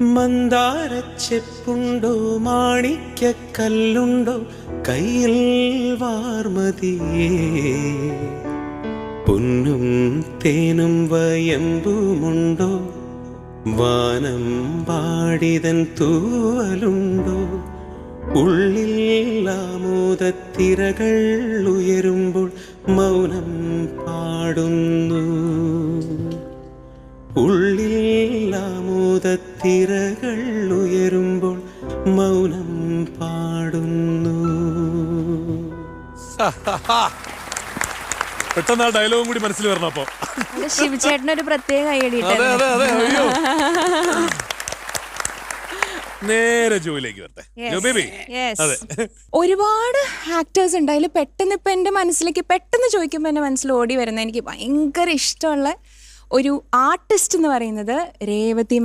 മന്ദാരച്ചെപ്പുണ്ടോ? മാണിക്കല്ലുണ്ടോ കയ്യിൽ വാർമതിയേ. പൊന്നും തേനും വയമ്പുമുണ്ടോ? വാനം പാടിതൻ തൂവലുണ്ടോ? ഉള്ളിൽ ആമോദത്തിരകൾ ഉയരുമ്പോൾ മൗനം പാടുന്നു. ഉള്ളിൽ ആമോദത്തിരകൾ ഉയരുമ്പോൾ മൗനം പാടുന്നു. പെട്ടെന്ന് ആ ഡയലോഗും കൂടി മനസ്സിൽ വരണം അപ്പൊ. ശിവചേട്ടന് ഒരു പ്രത്യേക അതെ അതെ അതെ അയ്യോ. നേരെ ജോയിലേക്ക് വരട്ടെ. ജോ ബേബി. അതെ. ഒരുപാട് ആക്ടേഴ്സ് ഉണ്ട്. അതിൽ പെട്ടെന്ന് ഇപ്പൊ എന്റെ മനസ്സിലേക്ക് പെട്ടെന്ന് ചോദിക്കുമ്പോൾ എന്റെ മനസ്സിൽ ഓടി വരുന്ന എനിക്ക് ഭയങ്കര ഇഷ്ടമുള്ള ഒരു ആർട്ടിസ്റ്റ് എന്ന് പറയുന്നത് രേവതി മാം